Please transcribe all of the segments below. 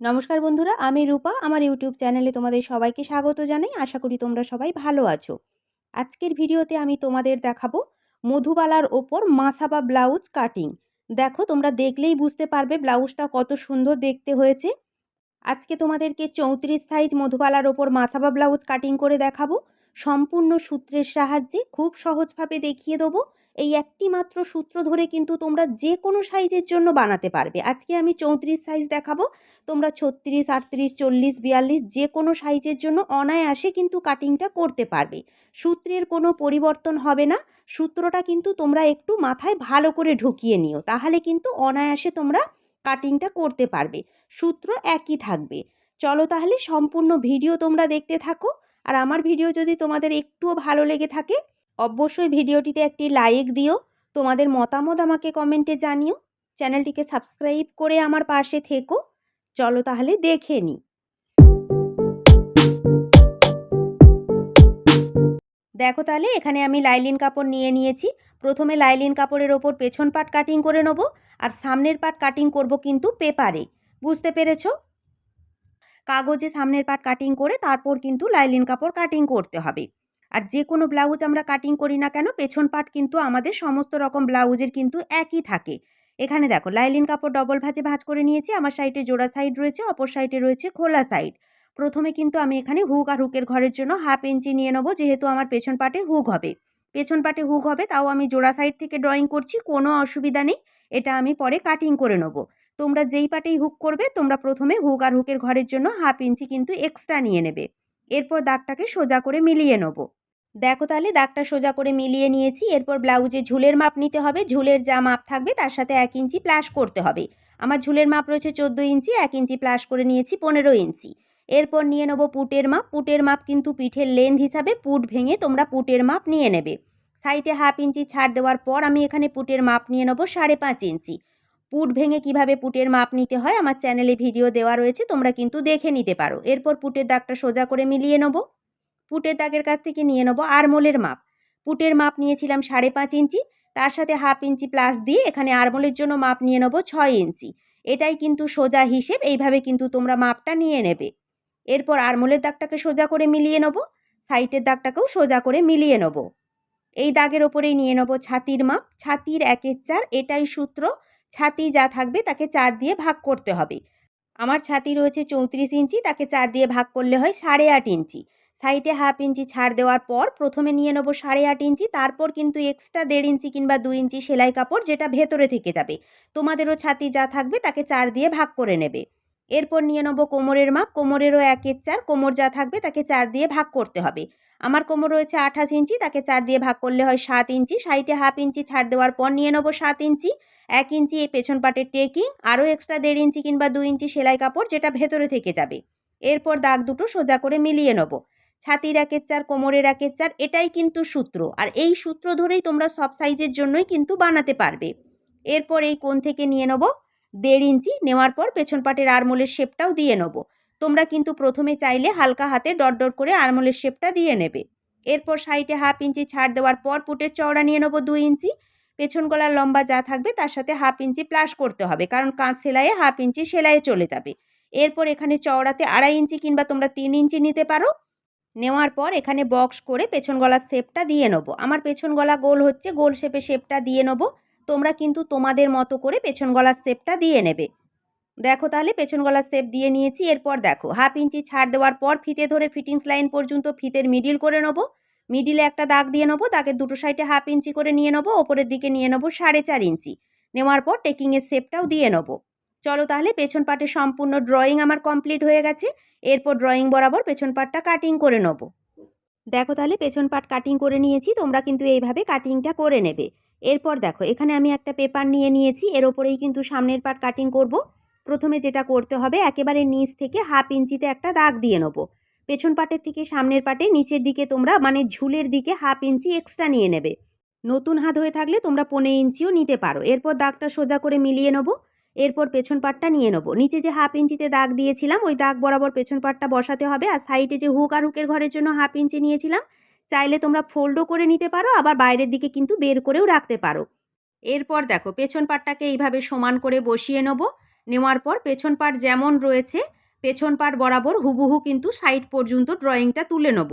নমস্কার বন্ধুরা, আমি রূপা। আমার ইউটিউব চ্যানেলে তোমাদের সবাইকে স্বাগত জানাই। আশা করি তোমরা সবাই ভালো আছো। আজকের ভিডিওতে আমি তোমাদের দেখাবো মধুবালার ওপর মাসাবা ব্লাউজ কাটিং। দেখো, তোমরা দেখলেই বুঝতে পারবে ব্লাউজটা কত সুন্দর দেখতে হয়েছে। আজকে তোমাদেরকে চৌত্রিশ সাইজ মধুবালার ওপর মাসাবা ব্লাউজ কাটিং করে দেখাবো। সম্পূর্ণ সূত্রের সাহায্যে খুব সহজভাবে দেখিয়ে দেবো। এই একটি মাত্র সূত্র ধরে কিন্তু তোমরা যে কোনো সাইজের জন্য বানাতে পারবে। আজকে আমি চৌত্রিশ সাইজ দেখাবো। তোমরা ছত্রিশ, আটত্রিশ, চল্লিশ, বিয়াল্লিশ যে কোনো সাইজের জন্য অনায়াসে কিন্তু কাটিংটা করতে পারবে। সূত্রের কোনো পরিবর্তন হবে না। সূত্রটা কিন্তু তোমরা একটু মাথায় ভালো করে ঢুকিয়ে নিও। তাহলে কিন্তু অনায়াসে তোমরা কাটিংটা করতে পারবে। সূত্র একই থাকবে। চলো তাহলে সম্পূর্ণ ভিডিও তোমরা দেখতে থাকো। আর আমার ভিডিও যদি তোমাদের একটুও ভালো লেগে থাকে অবশ্যই ভিডিওটিতে একটি লাইক দিও। তোমাদের মতামত আমাকে কমেন্টে জানিও। চ্যানেলটিকে সাবস্ক্রাইব করে আমার পাশে থেকো। চলো তাহলে দেখে নিই দেখো তাহলে, এখানে আমি লাইলিন কাপড় নিয়ে নিয়েছি। প্রথমে লাইলিন কাপড়ের ওপর পেছন পাট কাটিং করে নেব আর সামনের পাট কাটিং করব কিন্তু পেপারে। বুঝতে পেরেছ? কাগজে সামনের পাট কাটিং করে তারপর কিন্তু লাইলিন কাপড় কাটিং করতে হবে। আর যে কোনো ব্লাউজ আমরা কাটিং করি না কেন, পেছন পাট কিন্তু আমাদের সমস্ত রকম ব্লাউজের কিন্তু একই থাকে। এখানে দেখো, লাইলিন কাপড় ডবল ভাজে ভাজ করে নিয়েছি, আমার সাইডে জোড়া সাইড রয়েছে, অপর সাইডে রয়েছে খোলা সাইড প্রথমে কিন্তু আমি এখানে হুক আর হুকের ঘরের জন্য হাফ ইঞ্চি নিয়ে নেব, যেহেতু আমার পেছন পাটে হুক হবে। পেছন পাটে হুক হবে, তাও আমি জোড়া সাইড থেকে ড্রয়িং করছি, কোনো অসুবিধা নেই, এটা আমি পরে কাটিং করে নেব। তোমরা যেই পাটেই হুক করবে, তোমরা প্রথমে হুক আর হুকের ঘরের জন্য হাফ ইঞ্চি কিন্তু এক্সট্রা নিয়ে নেবে। এরপর দাগটাকে সোজা করে মিলিয়ে নেব। দেখো তাহলে, দাগটা সোজা করে মিলিয়ে নিয়েছি, এরপর ব্লাউজে ঝুলের মাপ নিতে হবে, ঝুলের যা মাপ থাকবে তার সাথে এক ইঞ্চি প্লাস করতে হবে। আমার ঝুলের মাপ রয়েছে চোদ্দ ইঞ্চি, এক ইঞ্চি প্লাস করে নিয়েছি পনেরো ইঞ্চি। এরপর নিয়ে নেব পুটের মাপ পুটের মাপ কিন্তু পিঠের লেন্থ হিসাবে পুট ভেঙে তোমরা পুটের মাপ নিয়ে নেবে। সাইডে হাফ ইঞ্চি ছাড় দেওয়ার পর আমি এখানে পুটের মাপ নিয়ে নেব সাড়ে পাঁচ ইঞ্চি। পুট ভেঙে কীভাবে পুটের মাপ নিতে হয় আমার চ্যানেলে ভিডিও দেওয়া রয়েছে, তোমরা কিন্তু দেখে নিতে পারো। এরপর পুটের দাগটা সোজা করে মিলিয়ে নেব। পুটের দাগের কাছ থেকে নিয়ে নেব আরমোলের মাপ। পুটের মাপ নিয়েছিলাম সাড়ে পাঁচ ইঞ্চি, তার সাথে হাফ ইঞ্চি প্লাস দিয়ে এখানে আরমোলের জন্য মাপ নিয়ে নেব ছয় ইঞ্চি। এটাই কিন্তু সোজা হিসেব, এইভাবে কিন্তু তোমরা মাপটা নিয়ে নেবে। এরপর আরমোলের দাগটাকে সোজা করে মিলিয়ে নেব সাইটের দাগটাকেও সোজা করে মিলিয়ে নেব। এই দাগের ওপরেই নিয়ে নেব ছাতির মাপ, ছাতির একের চার, এটাই সূত্র। ছাতি যা থাকবে তাকে চার দিয়ে ভাগ করতে হবে। আমার ছাতি রয়েছে চৌত্রিশ ইঞ্চি, তাকে চার দিয়ে ভাগ করলে হয় সাড়ে আট ইঞ্চি। সাইডে হাফ ইঞ্চি ছাড় দেওয়ার পর প্রথমে নিয়ে নেব সাড়ে আট ইঞ্চি, তারপর কিন্তু এক্সট্রা দেড় ইঞ্চি কিংবা দু ইঞ্চি সেলাই কাপড় যেটা ভেতরে থেকে যাবে। তোমাদেরও ছাতি যা থাকবে তাকে চার দিয়ে ভাগ করে নেবে। এরপর নিয়ে নেব কোমরের মাপ। কোমরেরও একের চার। কোমর যা থাকবে তাকে চার দিয়ে ভাগ করতে হবে। আমার কোমর রয়েছে আঠাশ ইঞ্চি তাকে চার দিয়ে ভাগ করলে হয় সাত ইঞ্চি সাইডে হাফ ইঞ্চি ছাড় দেওয়ার পর নিয়ে নেব সাত ইঞ্চি এক ইঞ্চি এই পেছন পাটের টেকিং আরও এক্সট্রা দেড় ইঞ্চি কিংবা দু ইঞ্চি সেলাই কাপড় যেটা ভেতরে থেকে যাবে। এরপর দাগ দুটো সোজা করে মিলিয়ে নেব। ছাতির একের চার, কোমরের একের চার, এটাই কিন্তু সূত্র। আর এই সূত্র ধরেই তোমরা সব সাইজের জন্যই কিন্তু বানাতে পারবে। এরপর এই কোণ থেকে নিয়ে নেব দেড় ইঞ্চি নেওয়ার পর পেছন পাটের আরমোলের শেপটাও দিয়ে নেব। তোমরা কিন্তু প্রথমে চাইলে হালকা হাতে ডট ডট করে আরমোলের শেপটা দিয়ে নেবে। এরপর সাইডে হাফ ইঞ্চি ছাড় দেওয়ার পর পুটের চওড়া নিয়ে নেব দুই ইঞ্চি। পেছন গলার লম্বা যা থাকবে তার সাথে হাফ ইঞ্চি প্লাস করতে হবে, কারণ কাঁচ সেলাইয়ে হাফ ইঞ্চি সেলাইয়ে চলে যাবে। এরপর এখানে চওড়াতে আড়াই ইঞ্চি কিংবা তোমরা তিন ইঞ্চি নিতে পারো। নেওয়ার পর এখানে বক্স করে পেছন গলার শেপটা দিয়ে নেব। আমার পেছন গলা গোল হচ্ছে, গোল শেপে শেপটা দিয়ে নেব। তোমরা কিন্তু তোমাদের মতো করে পেছন গলার শেপটা দিয়ে নেবে। দেখো তাহলে, পেছন গলার শেপ দিয়ে নিয়েছি, এরপর দেখো, হাফ ইঞ্চি ছাড় দেওয়ার পর ফিতে ধরে ফিটিংস লাইন পর্যন্ত ফিতের মিডিল করে নেব। মিডিলে একটা দাগ দিয়ে নেব, দাগের দুটো সাইডে হাফ ইঞ্চি করে নিয়ে নেব, ওপরের দিকে নিয়ে নেব সাড়ে চার ইঞ্চি। নেওয়ার পর টেকিংয়ের শেপটাও দিয়ে নেব। চলো তাহলে, পেছন পাটের সম্পূর্ণ ড্রয়িং আমার কমপ্লিট হয়ে গেছে। এরপর ড্রয়িং বরাবর পেছন পাটটা কাটিং করে নেব। দেখো তাহলে পেছন পাট কাটিং করে নিয়েছি, তোমরা কিন্তু এইভাবে কাটিংটা করে নেবে। এরপর দেখো, এখানে আমি একটা পেপার নিয়ে নিয়েছি, এর ওপরেই কিন্তু সামনের পাট কাটিং করব। প্রথমে যেটা করতে হবে, একেবারে নিচ থেকে হাফ ইঞ্চিতে একটা দাগ দিয়ে নেব। পেছন পাটের থেকে সামনের পাটে নিচের দিকে তোমরা মানে ঝুলের দিকে হাফ ইঞ্চি এক্সট্রা নিয়ে নেবে। নতুন হাত হয়ে থাকলে তোমরা পনেরো ইঞ্চিও নিতে পারো। এরপর দাগটা সোজা করে মিলিয়ে নেব। এরপর পেছন পাটটা নিয়ে নেব। নিচে যে হাফ ইঞ্চিতে দাগ দিয়েছিলাম, ওই দাগ বরাবর পেছন পাটটা বসাতে হবে আর সাইডে যে হুক আর হুকের ঘরের জন্য হাফ ইঞ্চি নিয়েছিলাম, চাইলে তোমরা ফোল্ডও করে নিতে পারো, আবার বাইরের দিকে কিন্তু বের করেও রাখতে পারো। এরপর দেখো, পেছন পাটটাকে এইভাবে সমান করে বসিয়ে নেব। নেওয়ার পর পেছন পাট যেমন রয়েছে, পেছন পাট বরাবর হুবহু কিন্তু সাইড পর্যন্ত ড্রয়িংটা তুলে নেব।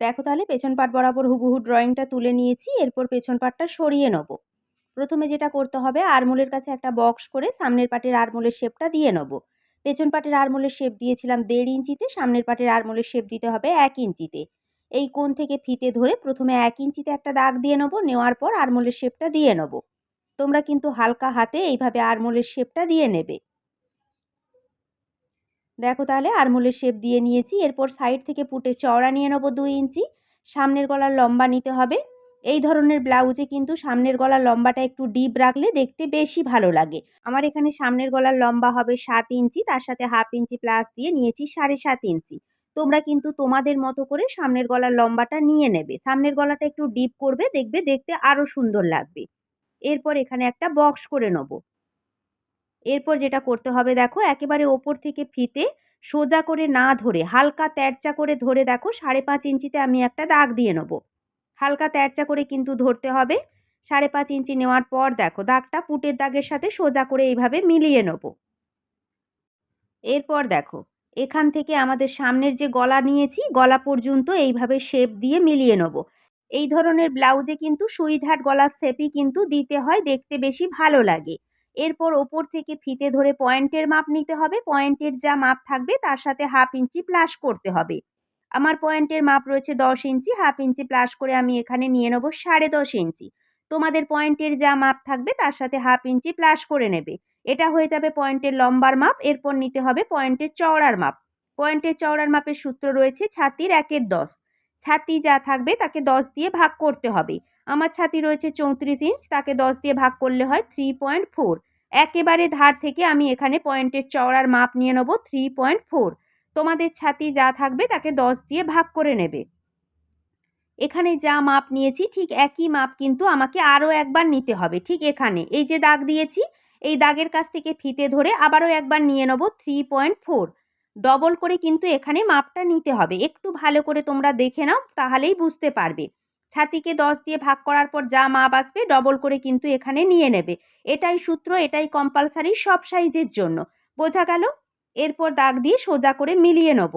দেখো তাহলে, পেছন পাট বরাবর হুবহু ড্রয়িংটা তুলে নিয়েছি, এরপর পেছন পাটটা সরিয়ে নেব। প্রথমে যেটা করতে হবে, আরমোলের কাছে একটা বক্স করে সামনের পাটের আরমোলের শেপটা দিয়ে নেব। পেছন পাটের আরমোলের শেপ দিয়েছিলাম দেড় ইঞ্চিতে, সামনের পাটের আরমোলের শেপ দিতে হবে এক ইঞ্চিতে। এই কোণ থেকে ফিতে ধরে প্রথমে এক ইঞ্চিতে একটা দাগ দিয়ে নেব, নেওয়ার পর আরমোলের শেপটা দিয়ে নেব। তোমরা কিন্তু হালকা হাতে এইভাবে আরমোলের শেপটা দিয়ে নেবে। দেখো তাহলে আরমোলের শেপ দিয়ে নিয়েছি, এরপর সাইড থেকে পুটে চওড়া নিয়ে নেব দুই ইঞ্চি। সামনের গলার লম্বা নিতে হবে। এই ধরনের ব্লাউজে কিন্তু সামনের গলার লম্বাটা একটু ডিপ রাখলে দেখতে বেশি ভালো লাগে। আমার এখানে সামনের গলার লম্বা হবে সাত ইঞ্চি, তার সাথে হাফ ইঞ্চি প্লাস দিয়ে নিয়েছি সাড়ে সাত ইঞ্চি। তোমরা কিন্তু তোমাদের মতো করে সামনের গলার লম্বাটা নিয়ে নেবে। সামনের গলাটা একটু ডিপ করবে, দেখবে দেখতে আরও সুন্দর লাগবে। এরপর এখানে একটা বক্স করে নেব। এরপর যেটা করতে হবে দেখো, একেবারে ওপর থেকে ফিতে সোজা করে না ধরে, হালকা তেরচা করে ধরে দেখো, সাড়ে পাঁচ ইঞ্চিতে আমি একটা দাগ দিয়ে নেব। হালকা তেরচা করে কিন্তু ধরতে হবে। সাড়ে পাঁচ ইঞ্চি নেওয়ার পর দেখো দাগটা পুটের দাগের সাথে সোজা করে এইভাবে মিলিয়ে নেব। এরপর দেখো, এখান থেকে আমাদের সামনের যে গলা নিয়েছি, গলা পর্যন্ত এইভাবে শেপ দিয়ে মিলিয়ে নেব। এই ধরনের ব্লাউজে কিন্তু সুইট হাট গলার শেপই কিন্তু দিতে হয়, দেখতে বেশি ভালো লাগে। এরপর ওপর থেকে ফিতে ধরে পয়েন্টের মাপ নিতে হবে। পয়েন্টের যা মাপ থাকবে তার সাথে হাফ ইঞ্চি প্লাস করতে হবে। আমার পয়েন্টের মাপ রয়েছে দশ ইঞ্চি হাফ ইঞ্চি প্লাস করে আমি এখানে নিয়ে নেব সাড়ে দশ ইঞ্চি। তোমাদের পয়েন্টের যা মাপ থাকবে তার সাথে হাফ ইঞ্চি প্লাস করে নেবে। এটা হয়ে যাবে পয়েন্টের লম্বার মাপ, এরপর নিতে হবে পয়েন্টের চওড়ার মাপ। পয়েন্টের চওড়ার মাপের সূত্র রয়েছে ছাতির একের দশ। ছাতি যা থাকবে তাকে দশ দিয়ে ভাগ করতে হবে। আমার ছাতি রয়েছে চৌত্রিশ ইঞ্চ, তাকে দশ দিয়ে ভাগ করলে হয় থ্রি পয়েন্ট ফোর একেবারে ধার থেকে আমি এখানে পয়েন্টের চওড়ার মাপ নিয়ে নেব থ্রি পয়েন্ট ফোর তোমাদের ছাতি যা থাকবে তাকে দশ দিয়ে ভাগ করে নেবে। এখানে যা মাপ নিয়েছি, ঠিক একই মাপ কিন্তু আমাকে আরও একবার নিতে হবে, ঠিক এখানে। এই যে দাগ দিয়েছি, এই দাগের কাছ থেকে ফিতে ধরে আবারও একবার নিয়ে নেব থ্রি পয়েন্ট ফোর ডবল করে কিন্তু এখানে মাপটা নিতে হবে। একটু ভালো করে তোমরা দেখে নাও, তাহলেই বুঝতে পারবে। ছাতিকে দশ দিয়ে ভাগ করার পর যা মাপ আসবে ডবল করে কিন্তু এখানে নিয়ে নেবে। এটাই সূত্র, এটাই কম্পালসারি সব সাইজের জন্য। বোঝা গেল? এরপর দাগ দিয়ে সোজা করে মিলিয়ে নেব।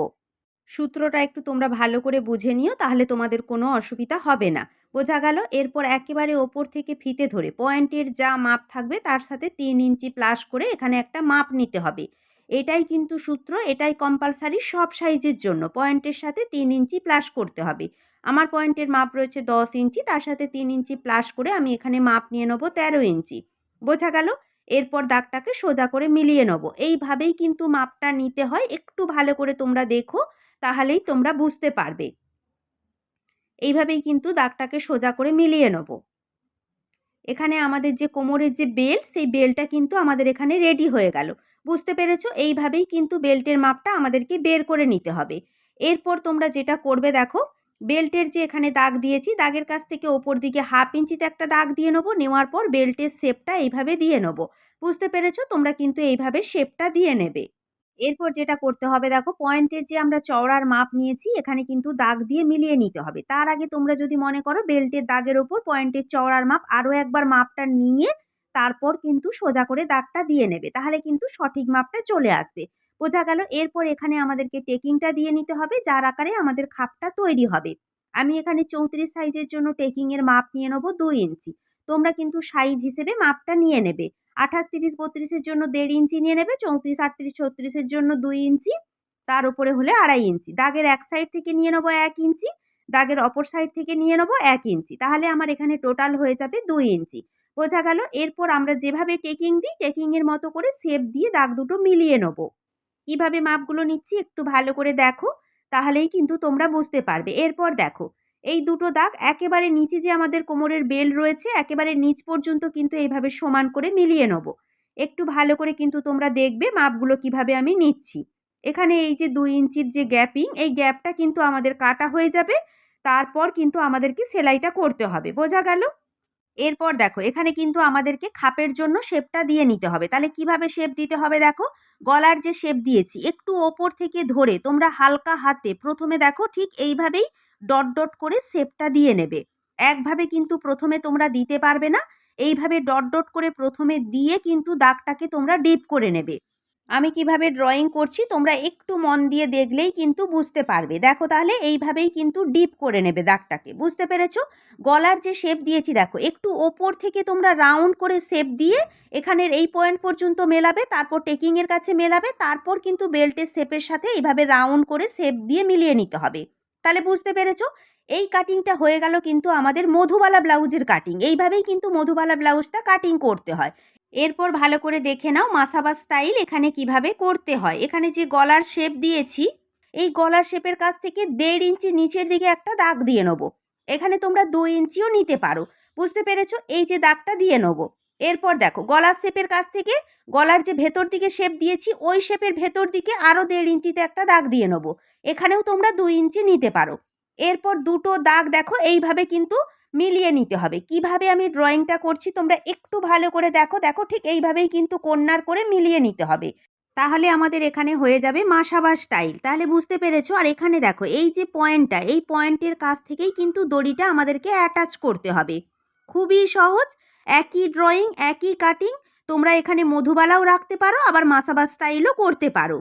সূত্রটা একটু তোমরা ভালো করে বুঝে নিও, তাহলে তোমাদের কোনো অসুবিধা হবে না। বোঝা গেল? এরপর একেবারে ওপর থেকে ফিতে ধরে, পয়েন্টের যা মাপ থাকবে তার সাথে তিন ইঞ্চি প্লাস করে এখানে একটা মাপ নিতে হবে। এটাই কিন্তু সূত্র, এটাই কম্পালসারি সব সাইজের জন্য। পয়েন্টের সাথে তিন ইঞ্চি প্লাস করতে হবে। আমার পয়েন্টের মাপ রয়েছে দশ ইঞ্চি, তার সাথে তিন ইঞ্চি প্লাস করে আমি এখানে মাপ নিয়ে নেব তেরো ইঞ্চি। বোঝা গেল? এরপর দাগটাকে সোজা করে মিলিয়ে নেব। এইভাবেই কিন্তু মাপটা নিতে হয়। একটু ভালো করে তোমরা দেখো, তাহলেই তোমরা বুঝতে পারবে। এইভাবেই কিন্তু দাগটাকে সোজা করে মিলিয়ে নেব। এখানে আমাদের যে কোমরের যে বেল, সেই বেলটা কিন্তু আমাদের এখানে রেডি হয়ে গেল। বুঝতে পেরেছ? এইভাবেই কিন্তু বেল্টের মাপটা আমাদেরকে বের করে নিতে হবে। এরপর তোমরা যেটা করবে দেখো বেল্টের যে এখানে দাগ দিয়েছি, দাগের কাছ থেকে ওপর দিকে হাফ ইঞ্চিতে একটা দাগ দিয়ে নেব, নেওয়ার পর বেল্টের শেপটা এইভাবে দিয়ে নেব। বুঝতে পেরেছ? তোমরা কিন্তু এইভাবে শেপটা দিয়ে নেবে। এরপর যেটা করতে হবে, দেখো পয়েন্টের যে আমরা চওড়ার মাপ নিয়েছি, এখানে কিন্তু দাগ দিয়ে মিলিয়ে নিতে হবে। তার আগে তোমরা যদি মনে করো বেল্টের দাগের ওপর পয়েন্টের চওড়ার মাপ আরও একবার মাপটা নিয়ে তারপর কিন্তু সোজা করে দাগটা দিয়ে নেবে, তাহলে কিন্তু সঠিক মাপটা চলে আসবে। বোঝা গেল, এরপর এখানে আমাদেরকে টেকিংটা দিয়ে নিতে হবে, যার আকারে আমাদের খাপটা তৈরি হবে। আমি এখানে চৌত্রিশ সাইজের জন্য টেকিংয়ের মাপ নিয়ে নেব দুই ইঞ্চি। তোমরা কিন্তু সাইজ হিসেবে মাপটা নিয়ে নেবে। আঠাশ, তিরিশ বত্রিশের জন্য দেড় ইঞ্চি নিয়ে নেবে, চৌত্রিশ, আটত্রিশ ছত্রিশের জন্য দুই ইঞ্চি। তার উপরে হলে আড়াই ইঞ্চি। দাগের এক সাইড থেকে নিয়ে নেব এক ইঞ্চি, দাগের অপর সাইড থেকে নিয়ে নেব এক ইঞ্চি। তাহলে আমার এখানে টোটাল হয়ে যাবে দুই ইঞ্চি। বোঝা গেল, এরপর আমরা যেভাবে টেকিং দিই টেকিংয়ের মতো করে শেপ দিয়ে দাগ দুটো মিলিয়ে নেব। কীভাবে মাপগুলো নিচ্ছি, একটু ভালো করে দেখো, তাহলেই কিন্তু তোমরা বুঝতে পারবে। এরপর দেখো, এই দুটো দাগ একেবারে নিচে যে আমাদের কোমরের বেল রয়েছে, একেবারে নিচ পর্যন্ত কিন্তু এইভাবে সমান করে মিলিয়ে নেব। একটু ভালো করে কিন্তু তোমরা দেখবে মাপগুলো কীভাবে আমি নিচ্ছি। এখানে এই যে দুই ইঞ্চির যে গ্যাপিং, এই গ্যাপটা কিন্তু আমাদের কাটা হয়ে যাবে, তারপর কিন্তু আমাদেরকে সেলাইটা করতে হবে। বোঝা গেল? এরপর দেখো, এখানে কিন্তু আমাদেরকে খাপের জন্য শেপটা দিয়ে নিতে হবে। তাহলে কীভাবে শেপ দিতে হবে দেখো? গলার যে শেপ দিয়েছি, একটু ওপর থেকে ধরে তোমরা হালকা হাতে প্রথমে দেখো ঠিক এইভাবেই ডট ডট করে শেপটা দিয়ে নেবে। একভাবে কিন্তু প্রথমে তোমরা দিতে পারবে না। এইভাবে ডট ডট করে প্রথমে দিয়ে কিন্তু দাগটাকে তোমরা ডিপ করে নেবে। আমি কীভাবে ড্রয়িং করছি তোমরা একটু মন দিয়ে দেখলেই কিন্তু বুঝতে পারবে। দেখো তাহলে এইভাবেই কিন্তু ডিপ করে নেবে দাগটাকে। বুঝতে পেরেছ? গলার যে শেপ দিয়েছি, দেখো, একটু ওপর থেকে তোমরা রাউন্ড করে শেপ দিয়ে এখানের এই পয়েন্ট পর্যন্ত মেলাবে, তারপর টেকিংয়ের কাছে মেলাবে, তারপর কিন্তু বেল্টের শেপের সাথে এইভাবে রাউন্ড করে শেপ দিয়ে মিলিয়ে নিতে হবে। তাহলে বুঝতে পেরেছ? এই কাটিংটা হয়ে গেল কিন্তু আমাদের মধুবালা ব্লাউজের কাটিং এইভাবেই কিন্তু মধুবালা ব্লাউজটা কাটিং করতে হয়। এরপর ভালো করে দেখে নাও মাসাবা স্টাইল এখানে কীভাবে করতে হয়। এখানে যে গলার শেপ দিয়েছি, এই গলার শেপের কাছ থেকে দেড় ইঞ্চি নিচের দিকে একটা দাগ দিয়ে নেব। এখানে তোমরা দু ইঞ্চিও নিতে পারো। বুঝতে পেরেছ? এই যে দাগটা দিয়ে নেব। এরপর দেখো, গলার শেপের কাছ থেকে গলার যে ভেতর দিকে শেপ দিয়েছি, ওই শেপের ভেতর দিকে আরও দেড় ইঞ্চিতে একটা দাগ দিয়ে নেব। এখানেও তোমরা দুই ইঞ্চি নিতে পারো। এরপর দুটো দাগ দেখো, এইভাবে কিন্তু মিলিয়ে নিতে হবে। কীভাবে আমি ড্রয়িংটা করছি তোমরা একটু ভালো করে দেখো। দেখো ঠিক এইভাবেই কিন্তু কন্যার করে মিলিয়ে নিতে হবে। তাহলে আমাদের এখানে হয়ে যাবে মাসাবা স্টাইল তাহলে বুঝতে পেরেছ? আর এখানে দেখো, এই যে পয়েন্টটা এই পয়েন্টের কাছ থেকেই কিন্তু দড়িটা আমাদেরকে অ্যাটাচ করতে হবে। খুবই সহজ, একই ড্রয়িং একই কাটিং তোমরা এখানে মধুবালাও রাখতে পারো, আবার মাসাবা স্টাইলও করতে পারো।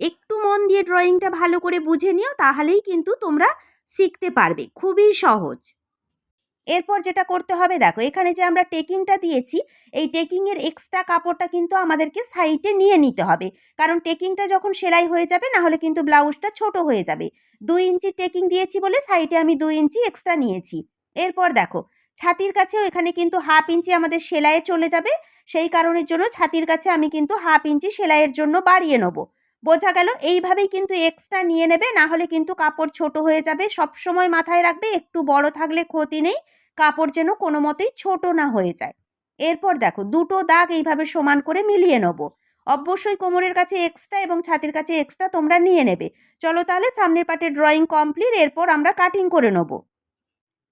একটু মন দিয়ে ড্রয়িংটা ভালো করে বুঝে নিও, তাহলেই কিন্তু তোমরা শিখতে পারবে। খুবই সহজ। এরপর যেটা করতে হবে, দেখো এখানে যে আমরা টেকিংটা দিয়েছি, এই টেকিংয়ের এক্সট্রা কাপড়টা কিন্তু আমাদেরকে সাইডে নিয়ে নিতে হবে। কারণ টেকিংটা যখন সেলাই হয়ে যাবে, না হলে কিন্তু ব্লাউজটা ছোট হয়ে যাবে। দুই ইঞ্চি টেকিং দিয়েছি বলে সাইডে আমি দুই ইঞ্চি এক্সট্রা নিয়েছি। এরপর দেখো, ছাতির কাছেও এখানে কিন্তু হাফ ইঞ্চি আমাদের সেলাইয়ে চলে যাবে। সেই কারণের জন্য ছাতির কাছে আমি কিন্তু হাফ ইঞ্চি সেলাইয়ের জন্য বাড়িয়ে নেব। বোঝা গেল, এইভাবেই কিন্তু এক্সট্রা নিয়ে নেবে না হলে কিন্তু কাপড় ছোট হয়ে যাবে। সব সময় মাথায় রাখবে, একটু বড় থাকলে ক্ষতি নেই, কাপড় যেন কোনো মতেই ছোট না হয়ে যায়। এরপর দেখো, দুটো দাগ এইভাবে সমান করে মিলিয়ে নেব। অবশ্যই কোমরের কাছে এক্সট্রা এবং ছাতির কাছে এক্সট্রা তোমরা নিয়ে নেবে। চলো তাহলে সামনের পাটে ড্রয়িং কমপ্লিট এরপর আমরা কাটিং করে নেব।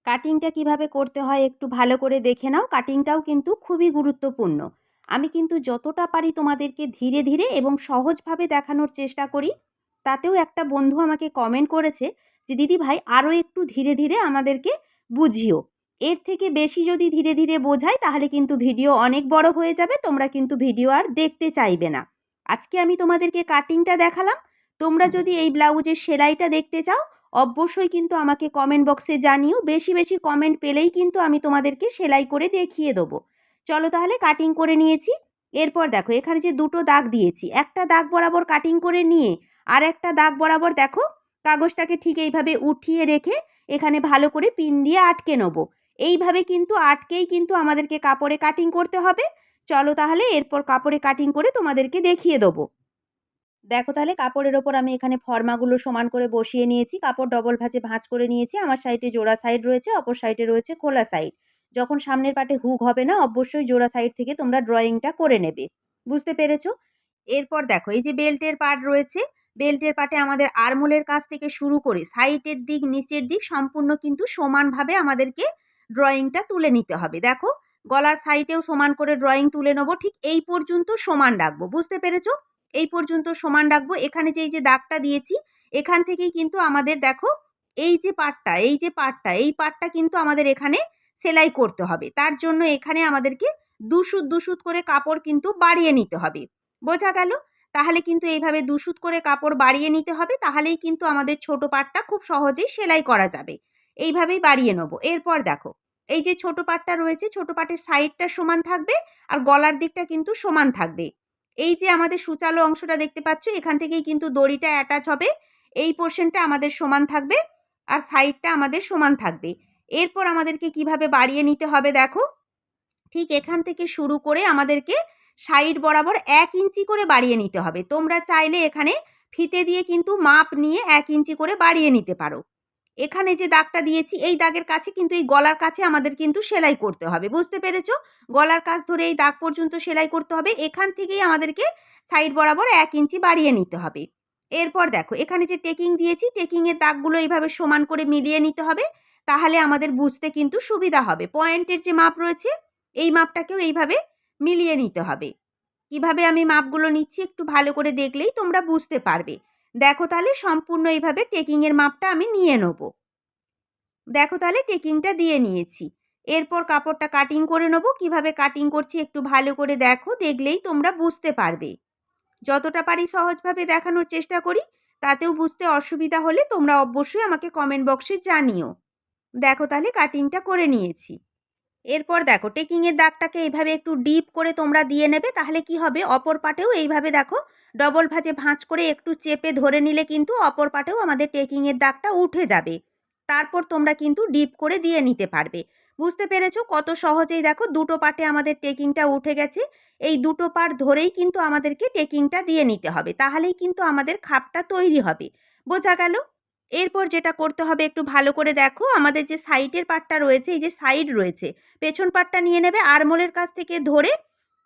কাটিংটা কীভাবে করতে হয় একটু ভালো করে দেখে নাও। কাটিংটাও কিন্তু খুবই গুরুত্বপূর্ণ। আমি কিন্তু যতটা পারি তোমাদেরকে ধীরে ধীরে এবং সহজভাবে দেখানোর চেষ্টা করি। তাতেও একটা বন্ধু আমাকে কমেন্ট করেছে যে দিদি ভাই আরও একটু ধীরে ধীরে আমাদেরকে বুঝিও। এর থেকে বেশি যদি ধীরে ধীরে বোঝাই তাহলে কিন্তু ভিডিও অনেক বড় হয়ে যাবে তোমরা কিন্তু ভিডিও আর দেখতে চাইবে না। আজকে আমি তোমাদেরকে কাটিংটা দেখালাম। তোমরা যদি এই ব্লাউজের সেলাইটা দেখতে চাও অবশ্যই কিন্তু আমাকে কমেন্ট বক্সে জানিও। বেশি বেশি কমেন্ট পেলেই কিন্তু আমি তোমাদেরকে সেলাই করে দেখিয়ে দেবো। চলো তাহলে কাটিং করে নিয়েছি। এরপর দেখো, এখানে যে দুটো দাগ দিয়েছি, একটা দাগ বরাবর কাটিং করে নিয়ে আর একটা দাগ বরাবর দেখো, কাগজটাকে ঠিক এইভাবে উঠিয়ে রেখে এখানে ভালো করে পিন দিয়ে আটকে নেব। এইভাবে কিন্তু আটকেই কিন্তু আমাদেরকে কাপড়ে কাটিং করতে হবে। চলো তাহলে এরপর কাপড়ে কাটিং করে তোমাদেরকে দেখিয়ে দেবো। দেখো তাহলে কাপড়ের ওপর আমি এখানে ফর্মাগুলো সমান করে বসিয়ে নিয়েছি। কাপড় ডবল ভাঁজে ভাঁজ করে নিয়েছি। আমার সাইডে জোড়া সাইড রয়েছে, অপর সাইডে রয়েছে খোলা সাইড যখন সামনের পাটে হুক হবে না, অবশ্যই জোড়া সাইড থেকে তোমরা ড্রয়িংটা করে নেবে। বুঝতে পেরেছ? এরপর দেখো, এই যে বেল্টের পার্ট রয়েছে বেল্টের পাটে আমাদের আরমোলের কাছ থেকে শুরু করে সাইটের দিক, নিচের দিক সম্পূর্ণ কিন্তু সমানভাবে আমাদেরকে ড্রয়িংটা তুলে নিতে হবে। দেখো, গলার সাইটেও সমান করে ড্রয়িং তুলে নেব, ঠিক এই পর্যন্ত সমান রাখব। বুঝতে পেরেছ? এই পর্যন্ত সমান রাখব। এখানে যে এই যে দাগটা দিয়েছি, এখান থেকেই কিন্তু আমাদের দেখো, এই যে পাটটা, এই যে পাটটা, এই পাটটা কিন্তু আমাদের এখানে সেলাই করতে হবে। তার জন্য এখানে আমাদেরকে দুশুত দুশুত করে কাপড় কিন্তু বাড়িয়ে নিতে হবে। বোঝা গেল? তাহলে কিন্তু এইভাবে দুশুত করে কাপড় বাড়িয়ে নিতে হবে, তাহলেই কিন্তু আমাদের ছোট পাটটা খুব সহজেই সেলাই করা যাবে। এইভাবেই বাড়িয়ে নেব। এরপর দেখো, এই যে ছোট পাটটা রয়েছে, ছোট পাটের সাইডটা সমান থাকবে আর গলার দিকটা কিন্তু সমান থাকবে। এই যে আমাদের সুচালো অংশটা দেখতে পাচ্ছ, এখান থেকেই কিন্তু দড়িটা অ্যাটাচ হবে। এই পোর্শনটা আমাদের সমান থাকবে আর সাইডটা আমাদের সমান থাকবে। এরপর আমাদেরকে কীভাবে বাড়িয়ে নিতে হবে দেখো। ঠিক এখান থেকে শুরু করে আমাদেরকে সাইড বরাবর এক ইঞ্চি করে বাড়িয়ে নিতে হবে। তোমরা চাইলে এখানে ফিতে দিয়ে কিন্তু মাপ নিয়ে এক ইঞ্চি করে বাড়িয়ে নিতে পারো। এখানে যে দাগটা দিয়েছি, এই দাগের কাছে কিন্তু, এই গলার কাছে আমাদের কিন্তু সেলাই করতে হবে। বুঝতে পেরেছ? গলার কাছ ধরে এই দাগ পর্যন্ত সেলাই করতে হবে। এখান থেকেই আমাদেরকে সাইড বরাবর এক ইঞ্চি বাড়িয়ে নিতে হবে। এরপর দেখো, এখানে যে টেকিং দিয়েছি, টেকিংয়ের দাগগুলো এইভাবে সমান করে মিলিয়ে নিতে হবে। তাহলে আমাদের বুঝতে কিন্তু সুবিধা হবে। পয়েন্টের যে মাপ রয়েছে, এই মাপটাকেও এইভাবে মিলিয়ে নিতে হবে। কীভাবে আমি মাপগুলো নিচ্ছি একটু ভালো করে দেখলেই তোমরা বুঝতে পারবে। দেখো তাহলে সম্পূর্ণ এইভাবে টেকিংয়ের মাপটা আমি নিয়ে নেব। দেখো তাহলে টেকিংটা দিয়ে নিয়েছি। এরপর কাপড়টা কাটিং করে নেব। কীভাবে কাটিং করছি একটু ভালো করে দেখো, দেখলেই তোমরা বুঝতে পারবে। যতটা পারি সহজভাবে দেখানোর চেষ্টা করি, তাতেও বুঝতে অসুবিধা হলে তোমরা অবশ্যই আমাকে কমেন্ট বক্সে জানিও। দেখো তাহলে কাটিংটা করে নিয়েছি। এরপর দেখো টেকিংয়ের দাগটাকে এইভাবে একটু ডিপ করে তোমরা দিয়ে নেবে, তাহলে কি হবে? অপর পাটেও এইভাবে দেখো ডবল ভাজে ভাঁজ করে একটু চেপে ধরে নিলে কিন্তু অপর পাটেও আমাদের টেকিংয়ের দাগটা উঠে যাবে। তারপর তোমরা কিন্তু ডিপ করে দিয়ে নিতে পারবে। বুঝতে পেরেছ? কত সহজেই দেখো দুটো পাটে আমাদের টেকিংটা উঠে গেছে। এই দুটো পাট ধরেই কিন্তু আমাদেরকে টেকিংটা দিয়ে নিতে হবে। তাহলেই কিন্তু আমাদের খাপটা তৈরি হবে। বোঝা গেল? এরপর যেটা করতে হবে একটু ভালো করে দেখো, আমাদের যে সাইডের পাটটা রয়েছে, এই যে সাইড রয়েছে, পেছন পাটটা নিয়ে নেবে, আরমোলের কাছ থেকে ধরে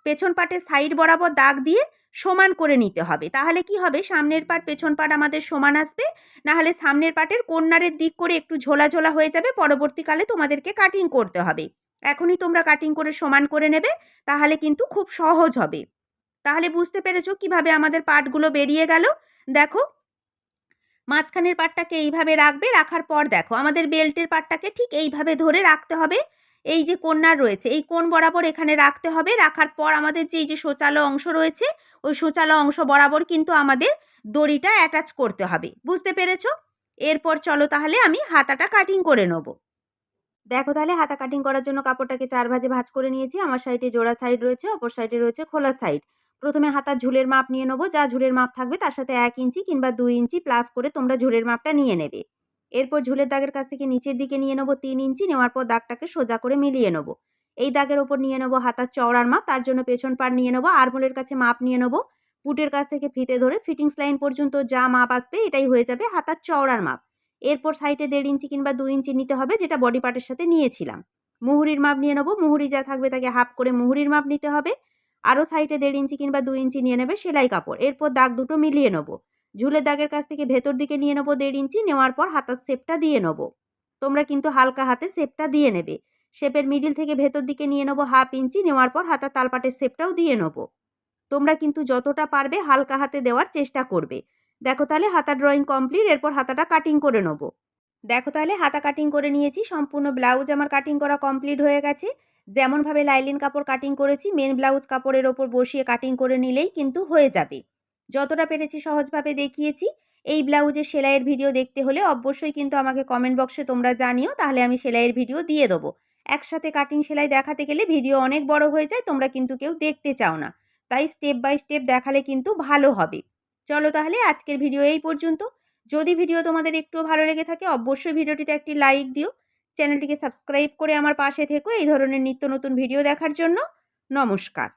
পেছন পাটের সাইড বরাবর দাগ দিয়ে সমান করে নিতে হবে। তাহলে কি হবে? সামনের পাট, পেছন পাট আমাদের সমান আসবে, নাহলে সামনের পাটের কন্যারের দিক করে একটু ঝোলা ঝোলা হয়ে যাবে, পরবর্তীকালে তোমাদেরকে কাটিং করতে হবে। এখনই তোমরা কাটিং করে সমান করে নেবে, তাহলে কিন্তু খুব সহজ হবে। তাহলে বুঝতে পেরেছ কীভাবে আমাদের পাটগুলো বেরিয়ে গেল? দেখো মাঝখানের পাটটাকে এইভাবে রাখবে, রাখার পর দেখো আমাদের বেল্টের পাটটাকে ঠিক এইভাবে ধরে রাখতে হবে। এই যে কন্যার রয়েছে, এই কোণ বরাবর এখানে রাখতে হবে। রাখার পর আমাদের যে, এই যে শোচালো অংশ রয়েছে, ওই শৌচালয় অংশ বরাবর কিন্তু আমাদের দড়িটা অ্যাটাচ করতে হবে। বুঝতে পেরেছ? এরপর চলো তাহলে আমি হাতাটা কাটিং করে নেব। দেখো তাহলে হাতা কাটিং করার জন্য কাপড়টাকে চার ভাজে ভাজ করে নিয়েছি। আমার সাইডে জোড়া সাইড রয়েছে, অপর সাইডে রয়েছে খোলা সাইড প্রথমে হাতার ঝুলের মাপ নিয়ে নেব, যা ঝুলের মাপ থাকবে তার সাথে এক ইঞ্চি কিংবা দুই ইঞ্চি প্লাস করে তোমরা ঝুলের মাপটা নিয়ে নেবে। এরপর ঝুলের দাগের কাছ থেকে নিচের দিকে নিয়ে নেব তিন ইঞ্চি, নেওয়ার পর দাগটাকে সোজা করে মিলিয়ে নেব। এই দাগের ওপর নিয়ে নেব হাতার চওড়ার মাপ, তার জন্য পেছন পার নিয়ে নেব, আরমোলের কাছে মাপ নিয়ে নেব। পুটের কাছ থেকে ফিতে ধরে ফিটিংস লাইন পর্যন্ত যা মাপ আসবে এটাই হয়ে যাবে হাতার চওড়ার মাপ। এরপর সাইডে দেড় ইঞ্চি কিংবা দু ইঞ্চি নিতে হবে, যেটা বডি পার্টের সাথে নিয়েছিলাম। মুহুরির মাপ নিয়ে নেব, মুহুরি যা থাকবে তাকে হাফ করে মুহুরির মাপ নিতে হবে। আরও সাইডে দেড় ইঞ্চি কিংবা দু ইঞ্চি নিয়ে নেবে সেলাই কাপড়। এরপর দাগ দুটো মিলিয়ে নেব। ঝুলের দাগের কাছ থেকে ভেতর দিকে নিয়ে নেব দেড় ইঞ্চি, নেওয়ার পর হাতার শেপটা দিয়ে নেব। তোমরা কিন্তু হালকা হাতে শেপটা দিয়ে নেবে। শেপের মিডিল থেকে ভেতর দিকে নিয়ে নেব হাফ ইঞ্চি, নেওয়ার পর হাতার তালপাটের শেপটাও দিয়ে নেব। তোমরা কিন্তু যতটা পারবে হালকা হাতে দেওয়ার চেষ্টা করবে। দেখো তাহলে হাতা ড্রয়িং কমপ্লিট, এরপর হাতাটা কাটিং করে নেব। দেখো তাহলে হাতা কাটিং করে নিয়েছি, সম্পূর্ণ ব্লাউজ আমার কাটিং করা কমপ্লিট হয়ে গেছে। যেমনভাবে লাইলিন কাপড় কাটিং করেছি মেন ব্লাউজ কাপড়ের ওপর বসিয়ে কাটিং করে নিলেই কিন্তু হয়ে যাবে। যতটা পেরেছি সহজভাবে দেখিয়েছি। এই ব্লাউজের সেলাইয়ের ভিডিও দেখতে হলে অবশ্যই কিন্তু আমাকে কমেন্ট বক্সে তোমরা জানিও, তাহলে আমি সেলাইয়ের ভিডিও দিয়ে দেবো। একসাথে কাটিং সেলাই দেখাতে গেলে ভিডিও অনেক বড় হয়ে যায়, তোমরা কিন্তু কেউ দেখতে চাও না। তাই স্টেপ বাই স্টেপ দেখালে কিন্তু ভালো হবে। চলো তাহলে আজকের ভিডিও এই পর্যন্ত। যদি ভিডিও তোমাদের একটু ভালো লেগে থাকে, অবশ্যই ভিডিওটিতে একটি লাইক দিও। চ্যানেলটিকে সাবস্ক্রাইব করে আমার পাশে থেকো এই ধরনের নিত্য নতুন ভিডিও দেখার জন্য। নমস্কার।